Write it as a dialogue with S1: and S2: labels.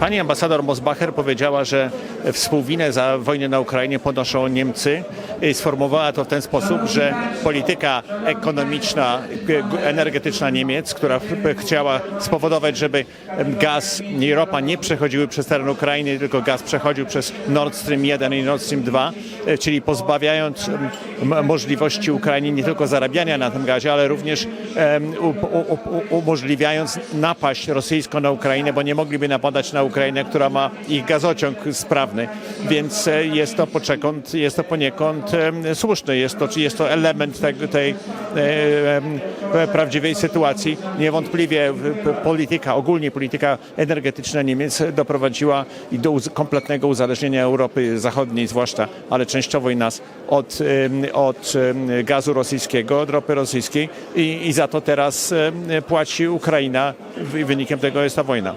S1: Pani ambasador Mosbacher powiedziała, że współwinę za wojnę na Ukrainie ponoszą Niemcy. Sformułowała to w ten sposób, że polityka ekonomiczna, energetyczna Niemiec, która ch- chciała spowodować, żeby gaz i ropa nie przechodziły przez teren Ukrainy, tylko gaz przechodził przez Nord Stream 1 i Nord Stream 2, e, czyli pozbawiając możliwości Ukrainie nie tylko zarabiania na tym gazie, ale również umożliwiając napaść rosyjską na Ukrainę, bo nie mogliby napadać na Ukrainę, która ma ich gazociąg sprawny. Więc e, jest to poniekąd, jest to poniekąd słuszne. Jest to, jest to element tej em, prawdziwej sytuacji. Niewątpliwie polityka, ogólnie polityka energetyczna Niemiec doprowadziła i do kompletnego uzależnienia Europy Zachodniej zwłaszcza, ale częściowo i nas od, od gazu rosyjskiego, od ropy rosyjskiej i, i za to teraz płaci Ukraina. Wy- Wynikiem tego jest ta wojna.